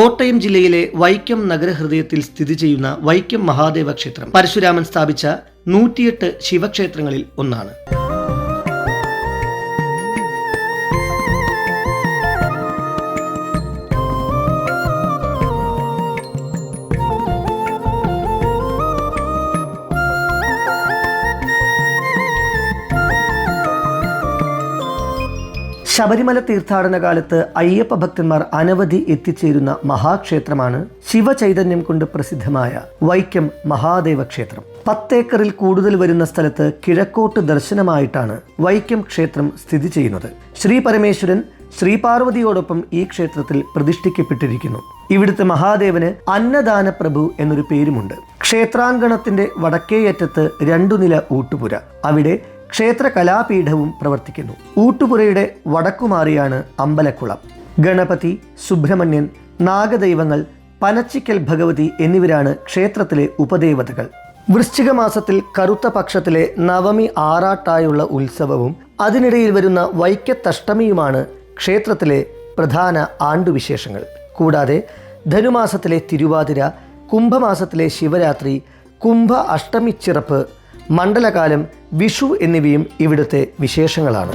കോട്ടയം ജില്ലയിലെ വൈക്കം നഗരഹൃദയത്തിൽ സ്ഥിതി ചെയ്യുന്ന വൈക്കം മഹാദേവ ക്ഷേത്രം പരശുരാമൻ സ്ഥാപിച്ച നൂറ്റിയെട്ട് ശിവക്ഷേത്രങ്ങളിൽ ഒന്നാണ്. ശബരിമല തീർത്ഥാടന കാലത്ത് അയ്യപ്പ ഭക്തന്മാർ അനവധി എത്തിച്ചേരുന്ന മഹാക്ഷേത്രമാണ് ശിവചൈതന്യം കൊണ്ട് പ്രസിദ്ധമായ വൈക്കം മഹാദേവ ക്ഷേത്രം. പത്തേക്കറിൽ കൂടുതൽ വരുന്ന സ്ഥലത്ത് കിഴക്കോട്ട് ദർശനമായിട്ടാണ് വൈക്കം ക്ഷേത്രം സ്ഥിതി ചെയ്യുന്നത്. ശ്രീ പരമേശ്വരൻ ശ്രീ പാർവതിയോടൊപ്പം ഈ ക്ഷേത്രത്തിൽ പ്രതിഷ്ഠിക്കപ്പെട്ടിരിക്കുന്നു. ഇവിടുത്തെ മഹാദേവന് അന്നദാന പ്രഭു എന്നൊരു പേരുമുണ്ട്. ക്ഷേത്രാങ്കണത്തിന്റെ വടക്കേയറ്റത്ത് രണ്ടു നില ഊട്ടുപുര. അവിടെ ക്ഷേത്ര കലാപീഠവും പ്രവർത്തിക്കുന്നു. ഊട്ടുപുരയുടെ വടക്കുമാറിയാണ് അമ്പലക്കുളം. ഗണപതി സുബ്രഹ്മണ്യൻ നാഗദൈവങ്ങൾ പനച്ചിക്കൽ ഭഗവതി എന്നിവരാണ് ക്ഷേത്രത്തിലെ ഉപദേവതകൾ. വൃശ്ചിക മാസത്തിൽ കറുത്ത പക്ഷത്തിലെ നവമി ആറാട്ടായുള്ള ഉത്സവവും അതിനിടയിൽ വരുന്ന വൈക്കത്തഷ്ടമിയുമാണ് ക്ഷേത്രത്തിലെ പ്രധാന ആണ്ടുവിശേഷങ്ങൾ. കൂടാതെ ധനുമാസത്തിലെ തിരുവാതിര കുംഭമാസത്തിലെ ശിവരാത്രി കുംഭ അഷ്ടമിച്ചിറപ്പ് മണ്ഡലകാലം വിഷു എന്നിവയും ഇവിടുത്തെ വിശേഷങ്ങളാണ്.